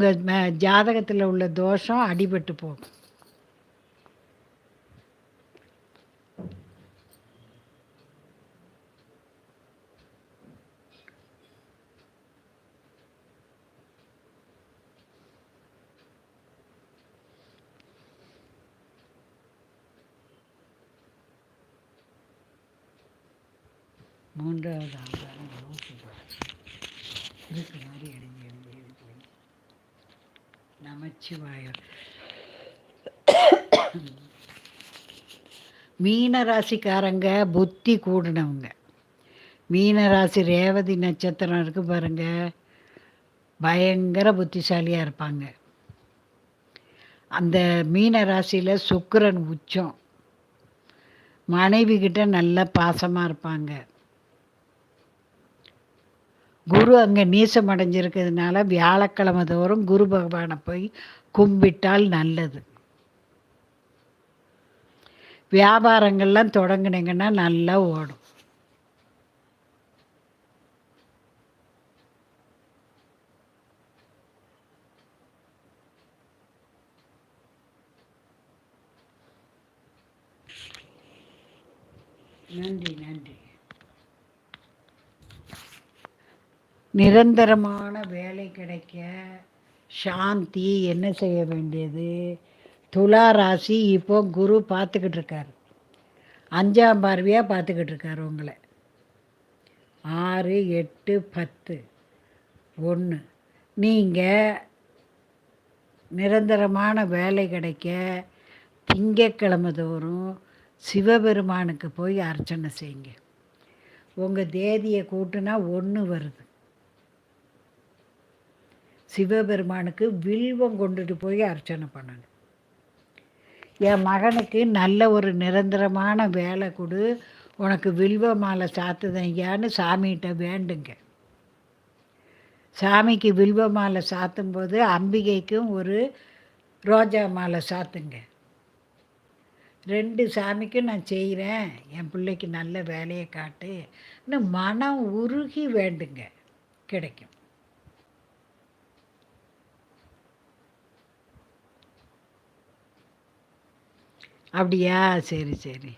உங்கள் ஜாதகத்தில் உள்ள தோஷம் அடிபட்டு போகும். மூன்றாவது ஆண்டான இருக்கு மாதிரி அடைஞ்சு நமச்சிவாயம். மீன ராசிக்காரங்க புத்தி கூடினவங்க. மீன ராசி ரேவதி நட்சத்திரம் இருக்கு பாருங்க. பயங்கர புத்திசாலியாக இருப்பாங்க. அந்த மீன ராசியில் சுக்கரன் உச்சம். மனைவி கிட்ட நல்ல பாசமாக இருப்பாங்க. குரு அங்கே நீசம் அடைஞ்சிருக்கிறதுனால வியாழக்கிழமை தோறும் குரு பகவானை போய் கும்பிட்டால் நல்லது. வியாபாரங்கள்லாம் தொடங்குனீங்கன்னா நல்லா ஓடும். நன்றி நன்றி. நிரந்தரமான வேலை கிடைக்க சாந்தி என்ன செய்ய வேண்டியது? துலா ராசி இப்போ குரு பார்த்துக்கிட்டு இருக்கார். அஞ்சாம் பார்வையாக பார்த்துக்கிட்டு இருக்கார் உங்களை. ஆறு எட்டு பத்து. ஒன்று நீங்கள் நிரந்தரமான வேலை கிடைக்க திங்கக்கிழமை தோறும் சிவபெருமானுக்கு போய் அர்ச்சனை செய்யுங்க. உங்கள் தேதியை கூட்டுனா ஒன்று வருது. சிவபெருமானுக்கு வில்வம் கொண்டுட்டு போய் அர்ச்சனை பண்ணணும். என் மகனுக்கு நல்ல ஒரு நிரந்தரமான வேலை கொடு. உனக்கு வில்வ மாலை சாத்துதையான்னு சாமிகிட்ட வேண்டுங்க. சாமிக்கு வில்வ மாலை சாத்தும்போது அம்பிகைக்கும் ஒரு ரோஜா மாலை சாத்துங்க. ரெண்டு சாமிக்கும் நான் செய்கிறேன். என் பிள்ளைக்கு நல்ல வேலையை காட்டு. இன்னும் மனம் உருகி வேண்டுங்க. கிடைக்கும். அப்படியா? சரி சரி.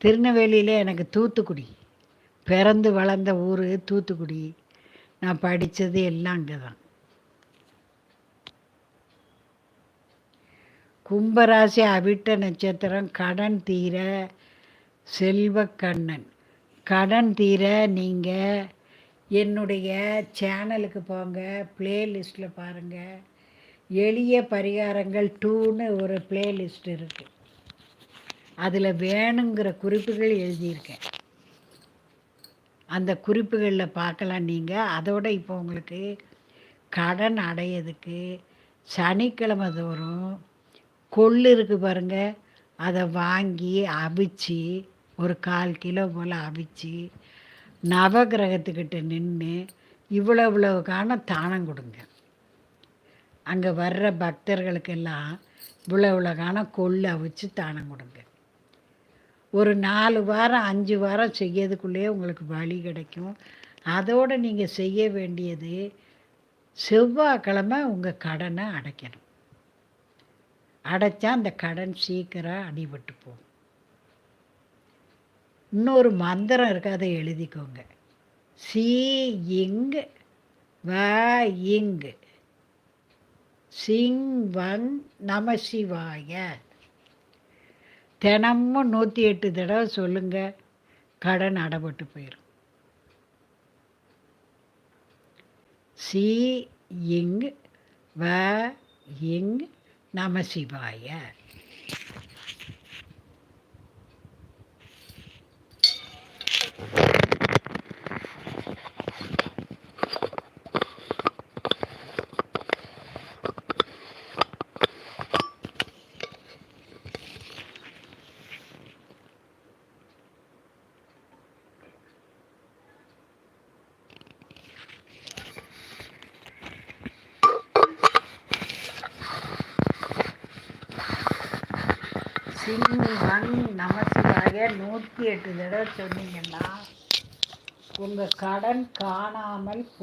திருநெல்வேலியில் எனக்கு தூத்துக்குடி. பிறந்து வளர்ந்த ஊர் தூத்துக்குடி. நான் படித்தது எல்லாம் அங்கே தான் கும்பராசி அவிட்ட நட்சத்திரம் கடன் தீர செல்வக்கண்ணன் கடன் தீர நீங்கள் என்னுடைய சேனலுக்கு போங்க ப்ளேலிஸ்ட்டில் பாருங்கள் எளிய பரிகாரங்கள் டூன்னு ஒரு பிளேலிஸ்ட் இருக்குது அதில் வேணுங்கிற குறிப்புகள் எழுதியிருக்கேன். அந்த குறிப்புகளில் பார்க்கலாம் நீங்கள் அதோட இப்போ உங்களுக்கு கடன் அடையிறதுக்கு சனிக்கிழமை தோறும் கொள்ளு இருக்குது பாருங்கள் அதை வாங்கி அவிச்சு ஒரு கால் கிலோ போல் அவிச்சு நவகிரகத்துக்கிட்ட நின்று இவ்வளோ இவ்வளவுக்கான தானம் கொடுங்க. அங்கே வர்ற பக்தர்களுக்கெல்லாம் இவ்வளோ இவ்வளோக்கான கொள்ளு அவிச்சு தானம் கொடுங்க. ஒரு நாலு வாரம் அஞ்சு வாரம் செய்யறதுக்குள்ளேயே உங்களுக்கு வழி கிடைக்கும். அதோடு நீங்கள் செய்ய வேண்டியது செவ்வாய்க்கிழமை உங்கள் கடனை அடைக்கணும். அடைச்சா அந்த கடன் சீக்கிரம் அடிபட்டு போகும். இன்னொரு மந்திரம் இருக்குது அதை எழுதிக்கோங்க. சி இங்கு வ இங்கு. சிங் வங் நம சிவாய. தினமும் நூற்றி எட்டு தடவை சொல்லுங்கள் கடன் அடப்பட்டு போயிடும் சி இங் வ இங் நம சிவாய சிங் நமசிவாய நூற்றி எட்டு தடவை சொன்னீங்கன்னா உங்கள் கடன் காணாமல் போ